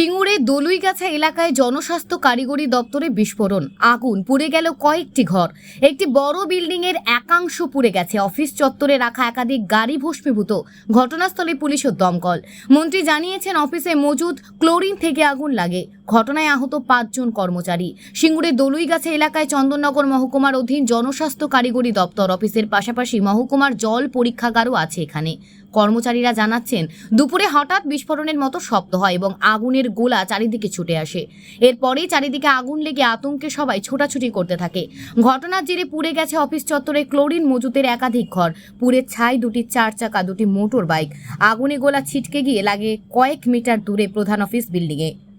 সিঙ্গুরে দলুইগাছা এলাকায় জনস্বাস্থ্য কারিগরি দপ্তরে বিস্ফোরণ। আগুন পুড়ে গেল কয়েকটি ঘর। একটি বড় বিল্ডিং এর একাংশ পুড়ে গেছে। অফিস চত্বরে রাখা একাধিক গাড়ি ভস্মীভূত। ঘটনাস্থলে পুলিশ ও দমকল। মন্ত্রী জানিয়েছেন, অফিসে মজুদ ক্লোরিন থেকে আগুন লাগে। ঘটনায় আহত পাঁচজন কর্মচারী। সিঙ্গুরে দলুইগাছা এলাকায় চন্দননগর মহকুমার অধীন জনস্বাস্থ্য কারিগরি দপ্তর অফিসের পাশাপাশি মহকুমার জল পরীক্ষাগারও আছে এখানে। কর্মচারীরা জানাচ্ছেন, দুপুরে হঠাৎ বিস্ফোরণের মতো শব্দ হয় এবং আগুনের গোলা চারিদিকে ছুটে আসে। এরপরেই চারিদিকে আগুন লেগে আতঙ্কে সবাই ছোটাছুটি করতে থাকে। ঘটনার জেরে পুড়ে গেছে অফিস চত্বরে ক্লোরিন মজুতের একাধিক ঘর। পুড়ে ছাই দুটি, চার চাকা দুটি, মোটর বাইক। আগুনে গোলা ছিটকে গিয়ে লাগে কয়েক মিটার দূরে প্রধান অফিস বিল্ডিংয়ে।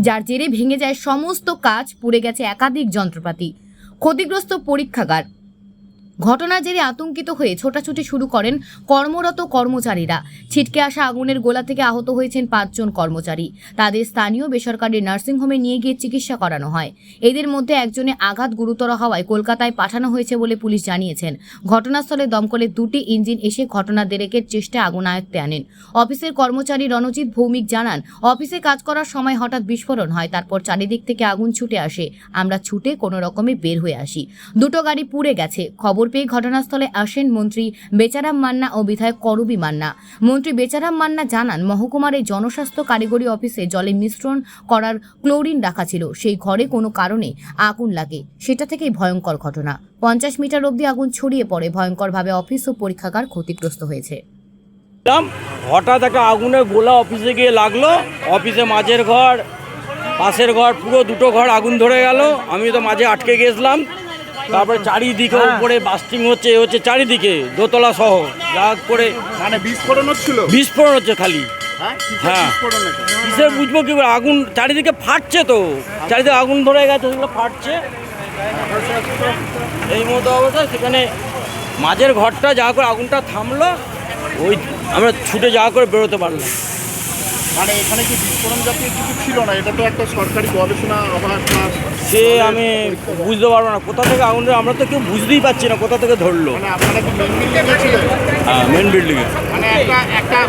যার জেরে ভেঙে যায় সমস্ত কাজ পুড়ে গেছে একাধিক যন্ত্রপাতি। ক্ষতিগ্রস্ত পরীক্ষাগার। ঘটনার জেরে আতঙ্কিত হয়ে ছোটাছুটি শুরু করেন কর্মরত কর্মচারীরা। ছিটকে আসা আগুনের গোলা থেকে আহত হয়েছেন পাঁচজন কর্মচারী। তাদের স্থানীয় বেসরকারি নার্সিংহোমে নিয়ে গিয়ে চিকিৎসা করানো হয়। এদের মধ্যে একজনে আঘাত গুরুতর হওয়ায় কলকাতায় পাঠানো হয়েছে বলে পুলিশ জানিয়েছেন। ঘটনাস্থলে দমকলের দুটি ইঞ্জিন এসে ঘটনা দেরেকের চেষ্টায় আগুন আয়ত্তে আনেন। অফিসের কর্মচারী রণজিৎ ভৌমিক জানান, অফিসে কাজ করার সময় হঠাৎ বিস্ফোরণ হয়, তারপর চারিদিক থেকে আগুন ছুটে আসে। আমরা ছুটে কোনো রকমে বের হয়ে আসি। দুটো গাড়ি পুড়ে গেছে। খবর পেয়ে ঘটনাস্থলে আসেন মন্ত্রী বেচারাম মান্না ও বিধায়ক করবি মান্না। মন্ত্রী বেচারাম মান্না জানান, মহকুমার এই জনস্বাস্থ্য কারিগরি অফিসে জলে মিশ্রণ করার ক্লোরিন রাখা ছিল। সেই ঘরে কোনো কারণে আগুন লাগে। সেটা থেকেই ভয়ঙ্কর ঘটনা। পঞ্চাশ মিটার অবধি আগুন ছড়িয়ে পড়ে। ভয়ঙ্করভাবে অফিস ও পরীক্ষাগার ক্ষতিগ্রস্ত হয়েছে। হঠাৎ একটা আগুনের গোলা অফিসে গিয়ে লাগল। অফিসে মাঝের ঘর, পাশের ঘর, পুরো দুটো ঘর আগুন ধরে গেল। আমি তো মাঝে আটকে গেছিলাম। তারপরে চারিদিকে উপরে বাস্টিং হচ্ছে হচ্ছে চারিদিকে দোতলা সহ যা করে মানে বিস্ফোরণ হচ্ছিল? বিস্ফোরণ হচ্ছে খালি। হ্যাঁ? কিসের হ্যাঁ। কিসে বুঝব কি করে? আগুন চারিদিকে ফাটছে তো। চারিদিকে আগুন ধরে গেছে সেগুলো ফাটছে। এই মতো অবস্থা সেখানে মাঝের ঘরটা যা করে আগুনটা থামলো ওই আমরা ছুটে যা করে বেরোতে পারলাম। মানে এখানে কি বিস্ফোরণ জাতীয় কিছু ছিল না? এটা তো একটা সরকারি গবেষণা ক্লাস সে আমি বুঝতে পারব না। কোথা থেকে আগুন আমরা তো কেউ বুঝতেই পারছি না কোথা থেকে ধরলো। মানে মেন হ্যাঁ মেন বিল্ডিংয়ে মানে একটা একটা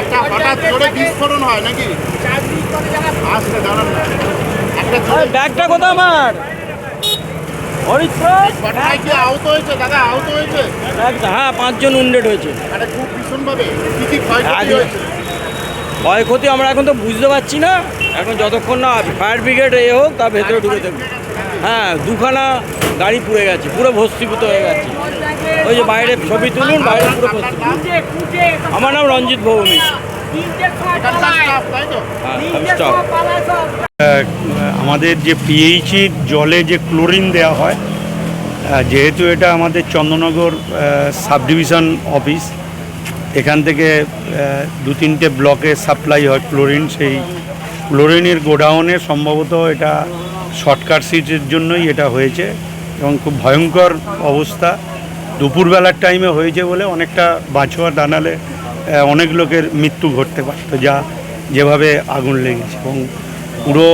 একটা হঠাৎ জোরে বিস্ফোরণ হয় নাকি? আসতে দাঁড়ান। একটা ব্যাগটা কোথা আমার? ঘটনায় কি আহত হয়েছে? দাদা আহত হয়েছে? হ্যাঁ পাঁচজন উন্ডেড হয়েছে। মানে খুব ভীষণভাবে কি কি ক্ষয়ক্ষতি হয়েছে? ক্ষয়ক্ষতি আমরা এখন তো বুঝতে পারছি না। এখন যতক্ষণ না ফায়ার ব্রিগেড এ হোক, তার ভেতরে ঢুকে দেবে হ্যাঁ দুখানা গাড়ি পুড়ে গেছে, পুরো ভস্মীভূত হয়ে গেছে। ওই যে বাইরে ছবি তুলুন, বাইরে পুরো আমার নাম রঞ্জিত ভৌমিক। আমাদের যে পিএইচি জলে যে ক্লোরিন দেওয়া হয় যেহেতু এটা আমাদের চন্দ্রনগর সাব ডিভিশন অফিস এখান থেকে দু তিনটে ব্লকে সাপ্লাই হয় ক্লোরিন সেই ক্লোরিনের গোডাউনে সম্ভবত এটা শর্টকাট সিটের জন্যই এটা হয়েছে এবং খুব ভয়ঙ্কর অবস্থা। দুপুরবেলার টাইমে হয়েছে বলে অনেকটা বাঁচোয়া আহ, অনেক লোকের মৃত্যু ঘটতে পারত যা যেভাবে আগুন লেগেছে এবং পুরো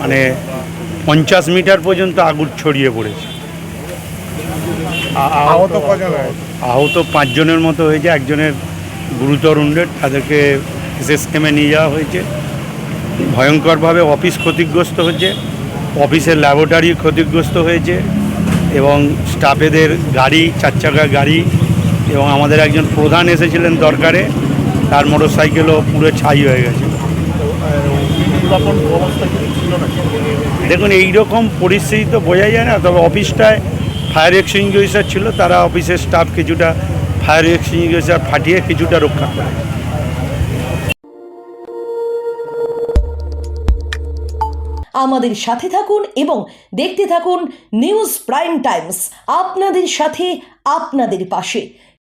মানে পঞ্চাশ মিটার পর্যন্ত আগুন ছড়িয়ে পড়েছে। আহত কজন আহত পাঁচজনের মতো হয়েছে একজনের গুরুতর উন্ডেড তাদেরকে এসএস কেমে নিয়ে যাওয়া হয়েছে। ভয়ঙ্করভাবে অফিস ক্ষতিগ্রস্ত হয়েছে অফিসের ল্যাবরেটরি ক্ষতিগ্রস্ত হয়েছে এবং স্টাফেদের গাড়ি চার চাকা গাড়ি এবং আমাদের একজন প্রধান এসেছিলেন দরকারে তার মোটর সাইকেলও পুরো ছাই হয়ে গেছে। দেখুন এই রকম পরিস্থিতি তো বোঝা যায় না তবে অফিসটায় ফায়ার এক্সটিংগুইশার ছিল, তারা অফিসের স্টাফ কিছুটা ফায়ার এক্সটিংগুইশার ফাটিয়ে কিছুটা রক্ষা করে। আমাদের সাথে থাকুন এবং দেখতে থাকুন নিউজ প্রাইম টাইমস, আপনাদের সাথে, আপনাদের পাশে।